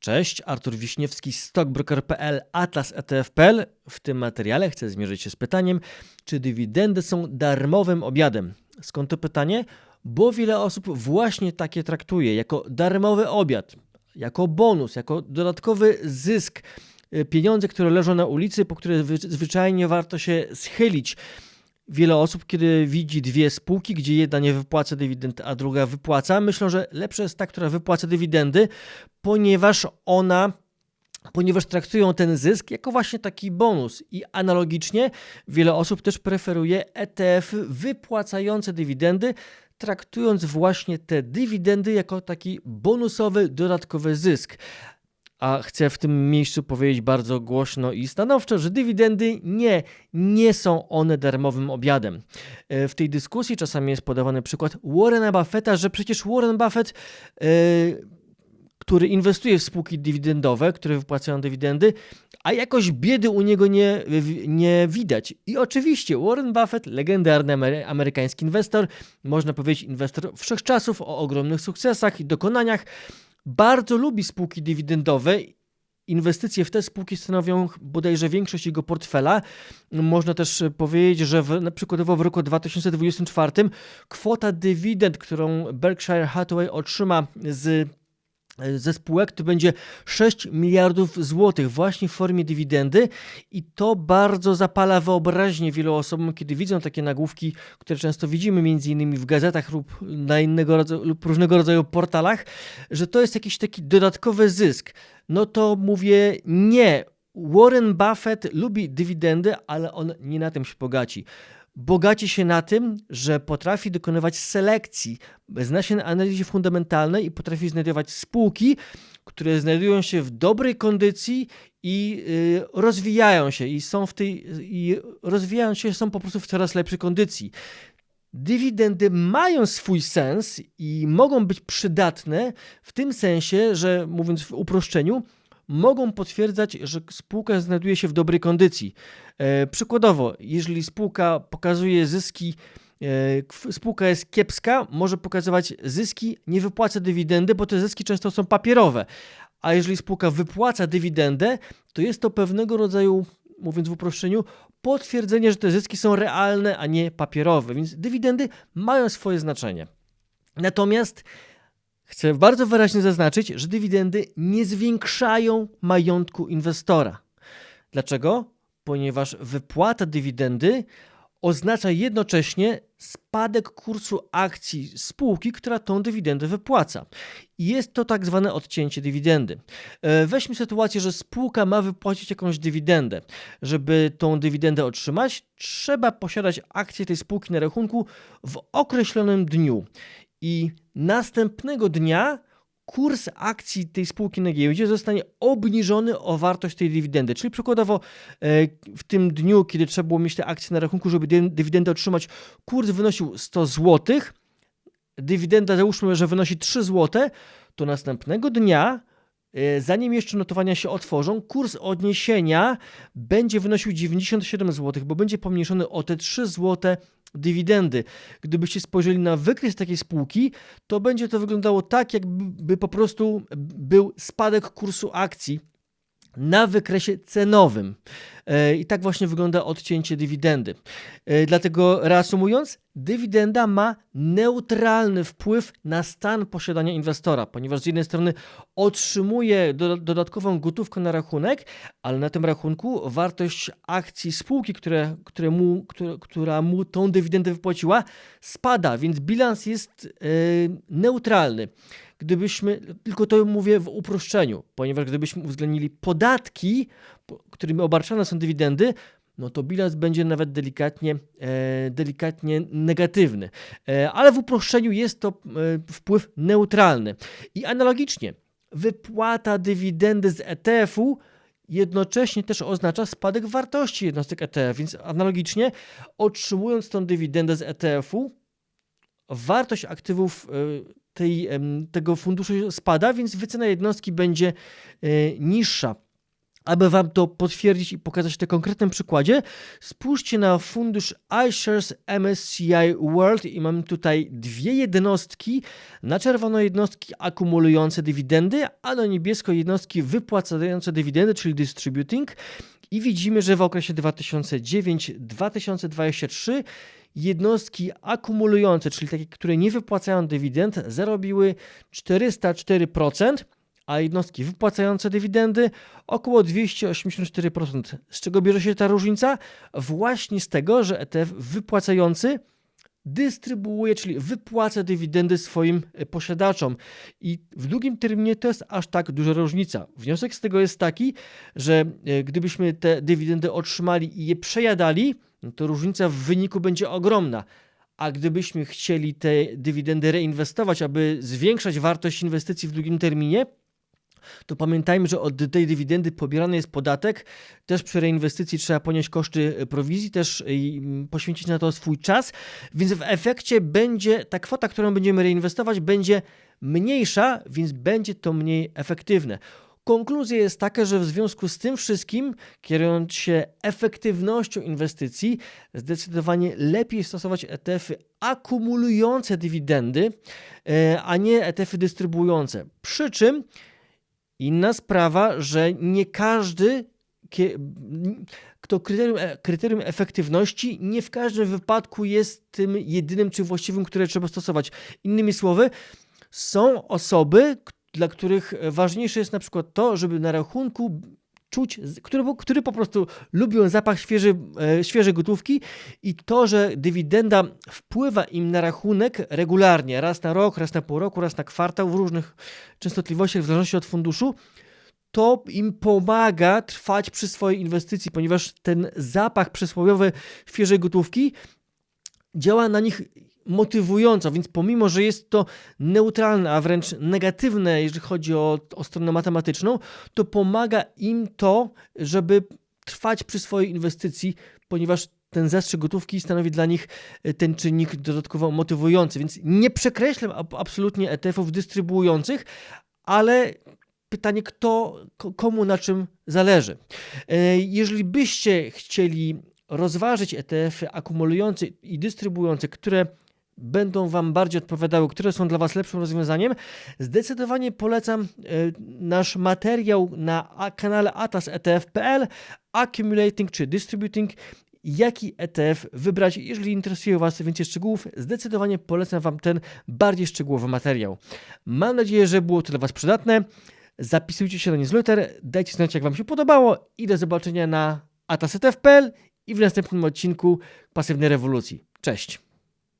Cześć, Artur Wiśniewski, stockbroker.pl, Atlas ETF.pl. W tym materiale chcę zmierzyć się z pytaniem, czy dywidendy są darmowym obiadem. Skąd to pytanie? Bo wiele osób właśnie takie traktuje jako darmowy obiad, jako bonus, jako dodatkowy zysk, pieniądze, które leżą na ulicy, po które wy- zwyczajnie warto się schylić. Wiele osób, kiedy widzi dwie spółki, gdzie jedna nie wypłaca dywidend, a druga wypłaca, myślą, że lepsza jest ta, która wypłaca dywidendy, ponieważ ona ponieważ traktują ten zysk jako właśnie taki bonus. I analogicznie wiele osób też preferuje ETF-y wypłacające dywidendy, traktując właśnie te dywidendy jako taki bonusowy, dodatkowy zysk. A chcę w tym miejscu powiedzieć bardzo głośno i stanowczo, że dywidendy nie, nie są one darmowym obiadem. E, W tej dyskusji czasami jest podawany przykład Warrena Buffetta, że przecież Warren Buffett e, który inwestuje w spółki dywidendowe, które wypłacają dywidendy, a jakoś biedy u niego nie, nie widać. I oczywiście Warren Buffett, legendarny amery- amerykański inwestor, można powiedzieć inwestor wszechczasów o ogromnych sukcesach i dokonaniach, bardzo lubi spółki dywidendowe. Inwestycje w te spółki stanowią bodajże większość jego portfela. Można też powiedzieć, że w, na przykładowo w roku 2024 kwota dywidend, którą Berkshire Hathaway otrzyma z ze spółek to będzie 6 miliardów złotych właśnie w formie dywidendy i to bardzo zapala wyobraźnię wielu osobom, kiedy widzą takie nagłówki, które często widzimy między innymi w gazetach lub na innego rodzaju, lub różnego rodzaju portalach, że to jest jakiś taki dodatkowy zysk. No to mówię nie. Warren Buffett lubi dywidendy, ale on nie na tym się bogaci bogaci się na tym, że potrafi dokonywać selekcji, zna się na analizie fundamentalnej i potrafi znajdować spółki, które znajdują się w dobrej kondycji i y, rozwijają się i są w tej i rozwijają się, są po prostu w coraz lepszej kondycji. Dywidendy mają swój sens i mogą być przydatne w tym sensie, że mówiąc w uproszczeniu, mogą potwierdzać, że spółka znajduje się w dobrej kondycji. E, przykładowo, jeżeli spółka pokazuje zyski, e, spółka jest kiepska, może pokazywać zyski, nie wypłaca dywidendy, bo te zyski często są papierowe. A jeżeli spółka wypłaca dywidendę, to jest to pewnego rodzaju, mówiąc w uproszczeniu, potwierdzenie, że te zyski są realne, a nie papierowe. Więc dywidendy mają swoje znaczenie. Natomiast Chcę bardzo wyraźnie zaznaczyć, że dywidendy nie zwiększają majątku inwestora. Dlaczego? Ponieważ wypłata dywidendy oznacza jednocześnie spadek kursu akcji spółki, która tą dywidendę wypłaca. Jest to tak zwane odcięcie dywidendy. E, Weźmy sytuację, że spółka ma wypłacić jakąś dywidendę. Żeby tą dywidendę otrzymać, trzeba posiadać akcje tej spółki na rachunku w określonym dniu i następnego dnia kurs akcji tej spółki na giełdzie zostanie obniżony o wartość tej dywidendy. Czyli przykładowo e, w tym dniu, kiedy trzeba było mieć te akcje na rachunku, żeby dy- dywidendę otrzymać, kurs wynosił 100 zł, dywidenda załóżmy, że wynosi 3 zł, to następnego dnia Zanim jeszcze notowania się otworzą, kurs odniesienia będzie wynosił 97 zł, bo będzie pomniejszony o te 3 zł dywidendy. Gdybyście spojrzeli na wykres takiej spółki, to będzie to wyglądało tak, jakby po prostu był spadek kursu akcji na wykresie cenowym. E, I tak właśnie wygląda odcięcie dywidendy. E, Dlatego reasumując, dywidenda ma neutralny wpływ na stan posiadania inwestora, ponieważ z jednej strony otrzymuje do, dodatkową gotówkę na rachunek, ale na tym rachunku wartość akcji spółki, które, które mu, które, która mu tą dywidendę wypłaciła, spada, więc bilans jest e, neutralny gdybyśmy, tylko to mówię w uproszczeniu, ponieważ gdybyśmy uwzględnili podatki, po- którymi obarczane są dywidendy, no to bilans będzie nawet delikatnie, e, delikatnie negatywny. E, ale w uproszczeniu jest to e, wpływ neutralny. I analogicznie, wypłata dywidendy z ETF-u jednocześnie też oznacza spadek wartości jednostek ETF, więc analogicznie otrzymując tą dywidendę z ETF-u, wartość aktywów tej, tego funduszu spada, więc wycena jednostki będzie niższa. Aby Wam to potwierdzić i pokazać na konkretnym przykładzie, spójrzcie na fundusz iShares MSCI World i mam tutaj dwie jednostki. Na czerwono jednostki akumulujące dywidendy, a na niebiesko jednostki wypłacające dywidendy, czyli distributing. I widzimy, że w okresie 2009-2023 jednostki akumulujące, czyli takie, które nie wypłacają dywidend, zarobiły 404%, a jednostki wypłacające dywidendy około 284%. Z czego bierze się ta różnica? Właśnie z tego, że ETF wypłacający dystrybuuje, czyli wypłaca dywidendy swoim e, posiadaczom. I w długim terminie to jest aż tak duża różnica. Wniosek z tego jest taki, że e, gdybyśmy te dywidendy otrzymali i je przejadali, no to różnica w wyniku będzie ogromna. A gdybyśmy chcieli te dywidendy reinwestować, aby zwiększać wartość inwestycji w długim terminie, to pamiętajmy, że od tej dywidendy pobierany jest podatek. Też przy reinwestycji trzeba ponieść koszty e, prowizji, też y, poświęcić na to swój czas, więc w efekcie będzie ta kwota, którą będziemy reinwestować, będzie mniejsza, więc będzie to mniej efektywne. Konkluzja jest taka, że w związku z tym wszystkim, kierując się efektywnością inwestycji, zdecydowanie lepiej stosować ETF-y akumulujące dywidendy, e, a nie ETF-y dystrybuujące. Przy czym Inna sprawa, że nie każdy, kto kryterium, e, kryterium efektywności, nie w każdym wypadku jest tym jedynym czy właściwym, które trzeba stosować. Innymi słowy, są osoby, dla których ważniejsze jest na przykład to, żeby na rachunku czuć, który, który po prostu lubią zapach świeży, e, świeżej gotówki i to, że dywidenda wpływa im na rachunek regularnie, raz na rok, raz na pół roku, raz na kwartał w różnych częstotliwościach w zależności od funduszu, to im pomaga trwać przy swojej inwestycji, ponieważ ten zapach przysłowiowy świeżej gotówki działa na nich motywująco, więc pomimo, że jest to neutralne, a wręcz negatywne, jeżeli chodzi o, o stronę matematyczną, to pomaga im to, żeby trwać przy swojej inwestycji, ponieważ ten zastrzyk gotówki stanowi dla nich e, ten czynnik dodatkowo motywujący. Więc nie przekreślam absolutnie ETF-ów dystrybuujących, ale pytanie, kto, komu na czym zależy. E, jeżeli byście chcieli rozważyć ETF-y akumulujące i dystrybuujące, które będą Wam bardziej odpowiadały, które są dla Was lepszym rozwiązaniem, zdecydowanie polecam e, nasz materiał na kanale atlas.etf.pl Accumulating czy Distributing jaki ETF wybrać. Jeżeli interesuje Was więcej szczegółów, zdecydowanie polecam Wam ten bardziej szczegółowy materiał. Mam nadzieję, że było to dla Was przydatne. Zapisujcie się na newsletter, dajcie znać, jak Wam się podobało i do zobaczenia na atlas.etf.pl i w następnym odcinku Pasywnej Rewolucji. Cześć!